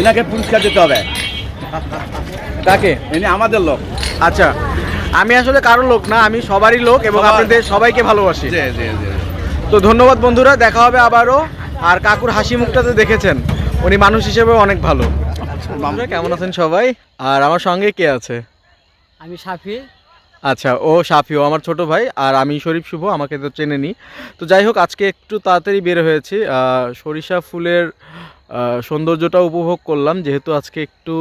এনাকে পুরস্কার দিতে হবে। তাকে ইনি আমাদের লোক। আচ্ছা আমি আসলে কারও লোক না আমি সবারই লোক এবং। আপনাদের সবাইকে ভালোবাসি। জি জি জি তো ধন্যবাদ বন্ধুরা দেখা হবে আবারও। আর কাকুর হাসি মুখটা তো দেখেছেন উনি মানুষ হিসেবে অনেক ভালো। বন্ধুরা কেমন আছেন সবাই? আর আমার সঙ্গে কে আছে? আমি সাফি। আচ্ছা ও সাফিও আমার ছোট ভাই আর আমি শরীফ শুভ আমাকে তো চেনে নি। তো যাই হোক আজকে একটু তাড়াতাড়ি বের হয়েছি। সরিষা ফুলের সৌন্দর্যটা উপভোগ করলাম, যেহেতু আজকে একটু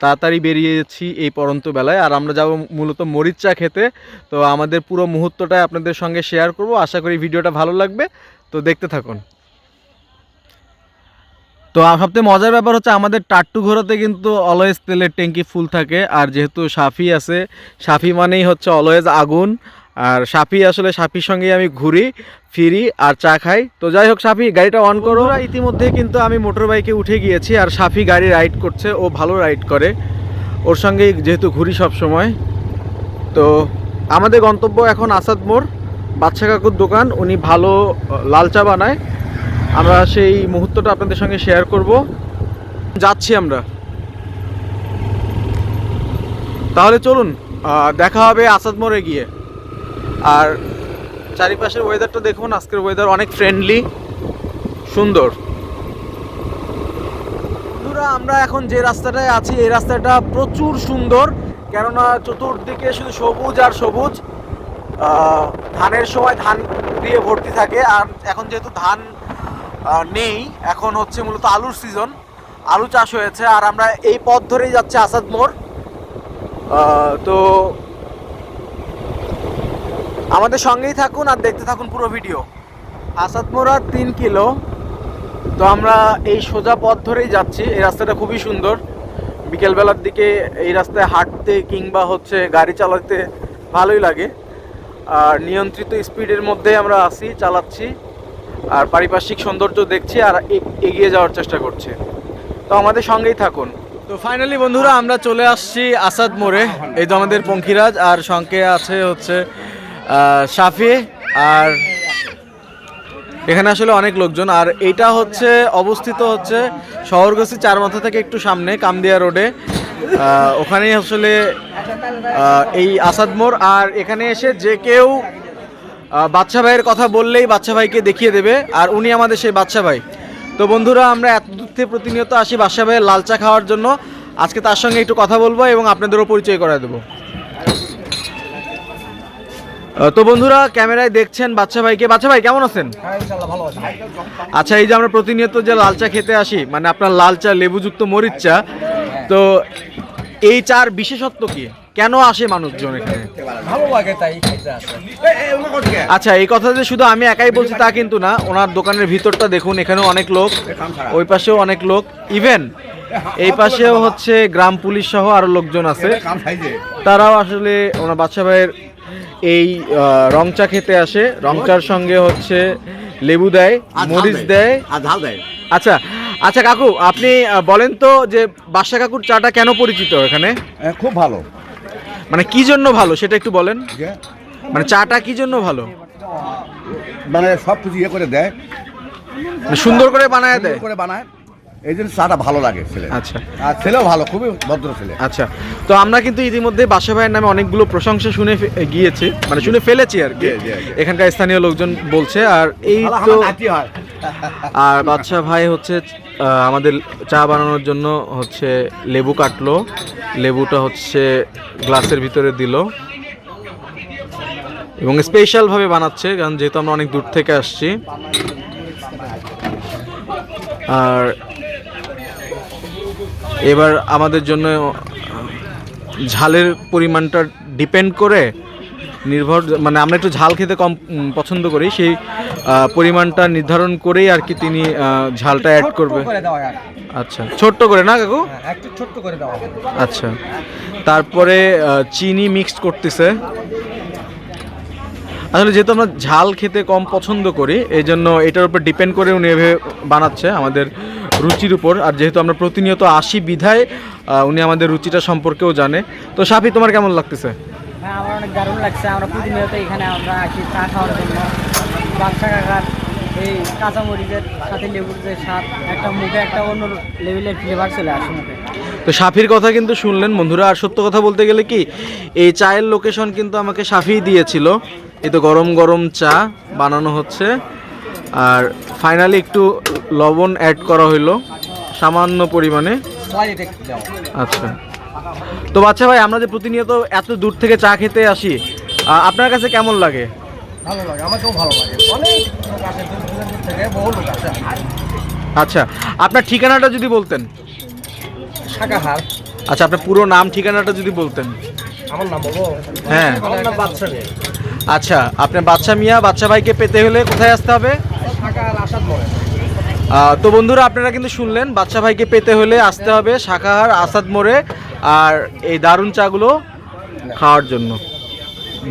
তাড়াতাড়ি বেরিয়েছি এই পরন্ত বেলায়, আর আমরা যাব মূলত মরিচ চা খেতে। তো আমাদের পুরো মুহূর্তটাই আপনাদের সঙ্গে শেয়ার করব, আশা করি ভিডিওটা ভালো লাগবে। তো দেখতে থাকুন। তো সবথেকে মজার ব্যাপার হচ্ছে আমাদের টাট্টু ঘোরাতে কিন্তু অলওয়েজ তেলের ট্যাঙ্কি ফুল থাকে, আর যেহেতু সাফি আছে, সাফি মানেই হচ্ছে অলওয়েজ আগুন। আর সাফি আসলে সাফির সঙ্গেই আমি ঘুরি, ফিরি আর চা খাই। তো যাই হোক সাফি, গাড়িটা অন করো। ইতিমধ্যে কিন্তু আমি মোটর বাইকে উঠে গিয়েছি আর সাফি গাড়ি রাইড করছে, ও ভালো রাইড করে। ওর সঙ্গেই যেহেতু ঘুরি সব সময়। তো আমাদের গন্তব্য এখন আসাদ মোড় বাচ্চা কাকুর দোকান। উনি ভালো লাল চা বানায়। আমরা সেই মুহূর্তটা আপনাদের সঙ্গে শেয়ার করব। যাচ্ছি আমরা। তাহলে চলুন দেখা হবে আসাদ মোড়ে গিয়ে। আর চারিপাশের ওয়েদারটা দেখুন, আজকের ওয়েদার অনেক ফ্রেন্ডলি সুন্দর। বন্ধুরা, আমরা এখন যে রাস্তাটায় আছি, এই রাস্তাটা প্রচুর সুন্দর, কেননা চতুর্দিকে শুধু সবুজ আর সবুজ। ধানের সময় ধান দিয়ে ভর্তি থাকে, আর এখন যেহেতু ধান নেই, এখন হচ্ছে মূলত আলুর সিজন আলু চাষ হয়েছে, আর আমরা এই পথ ধরেই যাচ্ছি আসাদ মোড়। তো আমাদের সঙ্গেই থাকুন আর দেখতে থাকুন পুরো ভিডিও। আসাদ মোড় আর তিন কিলো। তো আমরা এই সোজা পথ ধরেই যাচ্ছি। এই রাস্তাটা খুবই সুন্দর। বিকেলবেলার দিকে এই রাস্তায় হাঁটতে কিংবা হচ্ছে গাড়ি চালাতে ভালোই লাগে। আর নিয়ন্ত্রিত স্পিডের মধ্যে আমরা আসি চালাচ্ছি। আর পারিপার্শ্বিক সৌন্দর্য দেখছি আর এগিয়ে যাওয়ার চেষ্টা করছি। তো আমাদের সঙ্গেই থাকুন। তো ফাইনালি বন্ধুরা আমরা চলে আসছি আসাদ মোড়ে। এই তো আমাদের পঙ্খিরাজ আর সঙ্গে আছে হচ্ছে সাফি আর এখানে আসলে অনেক লোকজন, আর এটা হচ্ছে অবস্থিত হচ্ছে শহরগছি চার মাথা থেকে একটু সামনে, কামদিয়া রোডে। ওখানেই আসলে এই আসাদ মোড়, আর এখানে এসে যে কেউ বাচ্চা ভাইয়ের কথা বললেই বাচ্চা ভাইকে দেখিয়ে দেবে, আর উনি আমাদের সেই বাচ্চা ভাই। তো বন্ধুরা, আমরা এত দূর থেকে প্রতিনিয়ত আসি বাচ্চা ভাইয়ের লাল চা খাওয়ার জন্য। আজকে তার সঙ্গে একটু কথা বলব এবং আপনাদেরও পরিচয় করে দেবো। তো বন্ধুরা ক্যামেরায় দেখছেন বাচ্চা ভাইকে। বাচ্চা ভাই কেমন আছেন? আচ্ছা এই যে আমরা প্রতিনিয়ত যে লাল চা খেতে আসি মানে আপনার লাল চা লেবুযুক্ত মরিচ চা তো এই চার বিশেষত্ব কি? কেন আসে মানুষজন এখানে? আচ্ছা এই কথা যে শুধু আমি একাই বলছি তা কিন্তু না ওনার দোকানের ভিতরটা দেখুন এখানেও অনেক লোক ওই পাশেও অনেক লোক। ইভেন এই পাশেও হচ্ছে গ্রাম পুলিশ সহ আরও লোকজন আছে। তারাও আসলে ওনার বাচ্চা ভাইয়ের এই আহ, রং চা খেতে আসে। রং চার সঙ্গে হচ্ছে লেবু দেয় মরিচ দেয়। আর ঝাল দেয়। আচ্ছা আচ্ছা কাকু আপনি বলেন তো যে বাদশা কাকুর চাটা কেন পরিচিত এখানে? খুব ভালো। মানে কি জন্য ভালো সেটা একটু বলেন। মানে চাটা কি জন্য ভালো? মানে সব কিছু ইয়ে করে দেয়। মানে সুন্দর করে বানায় দেয়। করে বানায়। এই জন্য চাটা ভালো লাগে ছেলে আচ্ছা। আর ছেলেও ভালো খুবই ভদ্র ছেলে। আচ্ছা তো আমরা কিন্তু ইতিমধ্যে বাসা ভাইয়ের নামে অনেকগুলো প্রশংসা শুনে ফে- গিয়েছি মানে শুনে ফেলেছি আর কি। জি, জি, জি। এখানকার স্থানীয় লোকজন বলছে আর এই ভালো তো আমার নাতি হয়। আর বাদশা ভাই হচ্ছে আহ, আমাদের চা বানানোর জন্য হচ্ছে লেবু কাটলো। লেবুটা হচ্ছে গ্লাসের ভিতরে দিল। এবং স্পেশালভাবে বানাচ্ছে কারণ যেহেতু আমরা অনেক দূর থেকে আসছি। আর এবার আমাদের জন্য ঝালের পরিমাণটা ডিপেন্ড করে নির্ভর মানে আমরা একটু ঝাল খেতে কম পছন্দ করি সেই পরিমাণটা নির্ধারণ করেই আর কি তিনি ঝালটা অ্যাড করবে। আচ্ছা ছোট্ট করে না কাকু? হ্যাঁ, একটু ছোট্ট করে দেওয়া আচ্ছা তারপরে চিনি মিক্সড করতেছে। আসলে যেহেতু আমরা ঝাল খেতে কম পছন্দ করি এই জন্য এটার উপর ডিপেন্ড করে উনি এভাবে বানাচ্ছে আমাদের রুচির উপর আর যেহেতু আমরা প্রতিনিয়ত আসি বিধায় উনি আমাদের রুচিটা সম্পর্কেও জানে। তো সাফি তোমার কেমন লাগতেছে? হ্যাঁ আমার অনেক দারুণ লাগছে। আমরা প্রতিনিয়ত এখানে আমরা আসি চা খাওয়ার জন্য। বাচ্চা কাকার এই কাঁচামরিচের সাথে লেবুর যে স্বাদ একটা মুখে একটা অন্য লেভেলের ফ্লেভার চলে আসে মুখে। তো সাফির কথা কিন্তু শুনলেন বন্ধুরা। আর সত্য কথা বলতে গেলে কি এই চায়ের লোকেশন কিন্তু আমাকে সাফি দিয়েছিল। এই তো গরম গরম চা বানানো হচ্ছে। আর ফাইনালি একটু লবণ অ্যাড করা হইল সামান্য পরিমাণে। আচ্ছা। তো বাচ্চা ভাই আমরা যে প্রতিনিয়ত এত দূর থেকে চা খেতে আসি আপনার কাছে কেমন লাগে? ভালো লাগে আমাকেও ভালো লাগে। অনেক লোক আসে দূর দূরান্ত থেকে বহু লোক আসে। আচ্ছা আপনার ঠিকানাটা যদি বলতেন। শাকাহার আচ্ছা আপনার পুরো নাম ঠিকানাটা যদি বলতেন। আমার নাম বলব হ্যাঁ। আচ্ছা আপনার বাচ্চা মিয়া বাচ্চা ভাইকে পেতে হলে কোথায় আসতে হবে শাকাহার আসাদ মনে আহ, তো বন্ধুরা, আপনারা কিন্তু শুনলেন, বাচ্চা ভাইকে পেতে হলে আসতে হবে শাখাহার আসাদ মোড়ে আর এই দারুণ চাগুলো খাওয়ার জন্য।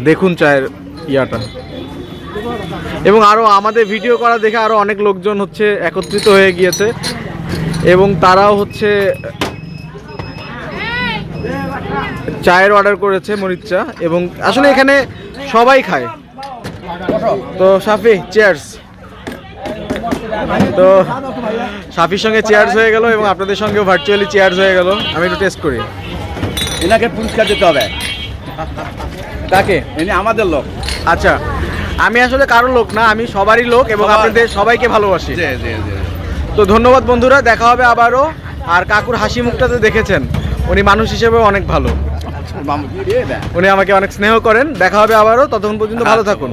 দেখুন চায়ের ইয়াটা। এবং আরও আমাদের ভিডিও করা দেখে আরও অনেক লোকজন হচ্ছে একত্রিত হয়ে গিয়েছে। এবং তারাও হচ্ছে চায়ের অর্ডার করেছে মরিচ চা। এবং আসলে এখানে সবাই খায়। তো সাফি চেয়ার্স তো সাফির সঙ্গে চেয়ার্স হয়ে গেল এবং আপনাদের সঙ্গেও ভার্চুয়ালি চেয়ার্স হয়ে গেল। আমি একটু টেস্ট করি। এনাকে পুরস্কার দিতে হবে। কাকে? এনে আমাদের লোক। আচ্ছা আমি আসলে কারও লোক না আমি সবারই লোক এবং আপনাদের সবাইকে ভালোবাসি। তো ধন্যবাদ বন্ধুরা দেখা হবে আবারও। আর কাকুর হাসি মুখটাতে দেখেছেন উনি মানুষ হিসেবে অনেক ভালো। উনি আমাকে অনেক স্নেহ করেন দেখা হবে আবারও ততক্ষণ পর্যন্ত ভালো থাকুন।